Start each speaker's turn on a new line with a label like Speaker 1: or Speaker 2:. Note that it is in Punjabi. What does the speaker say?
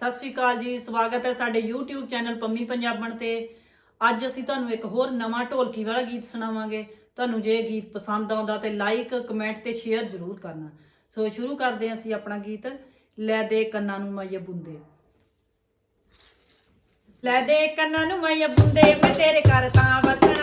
Speaker 1: ਸਤਿ ਸ਼੍ਰੀ ਅਕਾਲ ਜੀ, ਸਵਾਗਤ ਹੈ ਸਾਡੇ YouTube ਚੈਨਲ ਪੰਮੀ ਪੰਜਾਬਣ ਤੇ। ਅੱਜ ਅਸੀਂ ਤੁਹਾਨੂੰ ਇੱਕ ਹੋਰ ਨਵਾਂ ਢੋਲਕੀ ਵਾਲਾ ਗੀਤ ਸੁਣਾਵਾਂਗੇ। ਤੁਹਾਨੂੰ ਜੇ ਇਹ ਗੀਤ ਪਸੰਦ ਆਉਂਦਾ ਤੇ ਲਾਈਕ ਕਮੈਂਟ ਤੇ ਸ਼ੇਅਰ ਜ਼ਰੂਰ ਕਰਨਾ। ਸੋ ਸ਼ੁਰੂ ਕਰਦੇ ਹਾਂ ਅਸੀਂ ਆਪਣਾ ਗੀਤ, ਲੈ ਦੇ ਕੰਨਾਂ ਨੂੰ ਮਈਏ ਬੁੰਦੇ। ਲੈ ਦੇ ਕੰਨਾਂ ਨੂੰ ਮਈਏ ਬੁੰਦੇ, ਮੈਂ ਤੇਰੇ ਘਰ ਤਾਂ ਵਸਣਾ